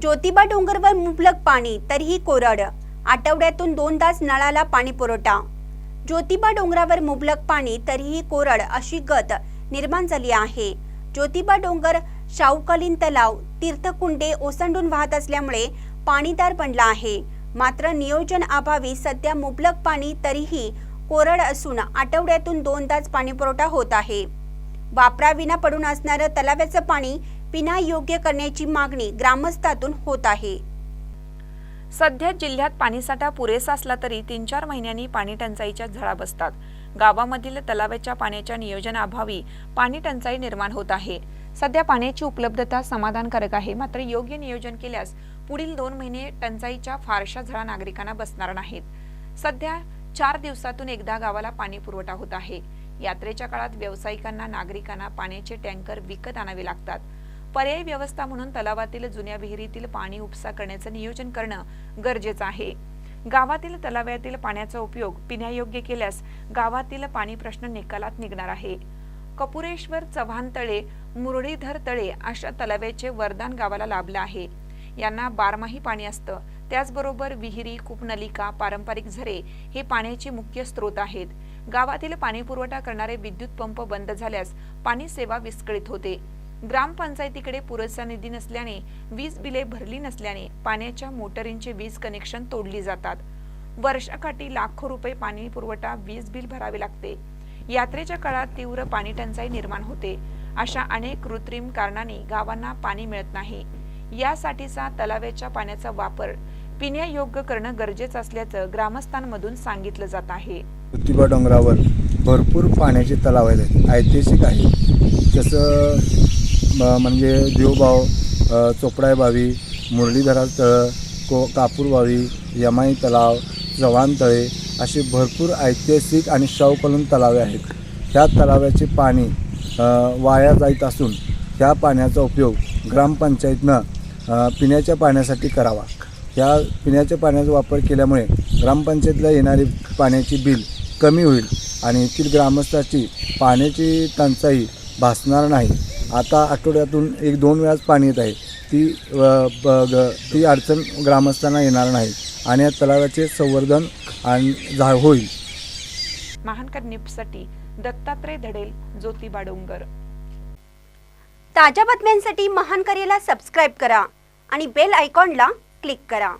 ज्योतिबा डोंगरवर मुबलक पाणी तरीही कोरड. आठवड्यातून दोनदाच नळाला पाणी पुरवठा. ज्योतिबा डोंगरावर मुबलक पाणी तरीही कोरड अशी गत निर्माण झाली आहे. ज्योतिबा डोंगर शाहूकालीन तलाव तीर्थकुंडे ओसंडून वाहत असल्यामुळे पाणीदार बनला आहे. मात्र नियोजन अभावी सध्या मुबलक पाणी तरीही कोरड असून आठवड्यातून दोनदाच पाणीपुरवठा होत आहे. वापराविना पडून असणारं तलावाचं पाणी पिण्या योग्य करण्याची मागणी ग्रामस्थातून होत आहे. सध्या जिल्ह्यात पाणीसाठा पुरेसा असला तरी तीन चार महिन्यांनी पाणी टंचाईच्या झळा बसतात. गावामधील तलावाच्या पाण्याच्या नियोजनाअभावी पाणी टंचाई निर्माण होत आहे. सध्या पाण्याची उपलब्धता समाधानकारक आहे. मात्र योग्य नियोजन केल्यास पुढील दोन महिने टंचाईच्या फारशा झळा नागरिकांना बसणार नाहीत. सध्या चार दिवसातून एकदा गावाला पाणी पुरवठा होत आहे. यात्रेच्या काळात व्यावसायिकांना नागरिकांना पाण्याचे टँकर विकत आणावे लागतात. पर्यायी व्यवस्था म्हणून तलावातील जुन्या विहिरीतील पाणी उपसा करण्याचं नियोजन करणं गरजेचं आहे. गावातील तलाव्यातील पाण्याचा उपयोग पिण्यायोग्य केल्यास गावातील पाणी प्रश्न निकालात निघणार आहे. कपुरेश्वर चव्हाण तळे मुरळीधर तळे अशा तलाव्याचे वरदान गावाला लाभलं आहे. यांना बारमाही पाणी असतं. त्याचबरोबर विहिरी कूपनलिका पारंपरिक झरे हे पाण्याचे मुख्य स्रोत आहेत. गावातील पाणीपुरवठा करणारे विद्युत पंप बंद झाल्यास पाणी सेवा विस्कळीत होते. ग्रामपंचायतीकडे पुरेसा निधी नसल्याने वीज बिले भरली नसल्याने पाण्याच्या मोटरींचे वीज कनेक्शन तोडली जातात. वर्षाकाठी लाखो रुपये पाणी पुरवठा वीज बिल भरावे लागते. यात्रेच्या काळात तीव्र पाणी टंचाई निर्माण होते. अशा अनेक कृत्रिम कारणाने गावांना पाणी मिळत नाही. यासाठीचा तलाव्याच्या पाण्याचा वापर पिण्यायोग्य करणं गरजेचं असल्याचं ग्रामस्थांमधून सांगितलं जात आहे. डोंगरावर भरपूर पाण्याचे तलाव आहेत. ऐतिहासिक आहे. जसं म्हणजे देवबाव चोपडाय बावी मुरलीधरा तळं को कापूर बावी यमाई तलाव चव्हाण तळे असे भरपूर ऐतिहासिक आणि शाहूकालीन तलावे आहेत. ह्या तलाव्याचे पाणी वाया जात असून ह्या पाण्याचा उपयोग ग्रामपंचायतनं पिण्याच्या पाण्यासाठी करावा. ह्या पिण्याच्या पाण्याचा वापर केल्यामुळे ग्रामपंचायतीला येणारी पाण्याची बिल कमी होईल आणि येथील ग्रामस्थाची पाण्याची टंचाई भासणार नाही. आता आठवड्यातून एक दोन वेळाच पाणी येत आहे. ती ती अडचण ग्रामस्थांना येणार नाही आणि या तलावाचे संवर्धन आणि झा होईल. महानकर न्यूजसाठी दत्तात्रय धडेल ज्योतिबा डोंगर. ताज्या बातम्यांसाठी महान करेला सबस्क्राईब करा आणि बेल आयकॉनला क्लिक करा.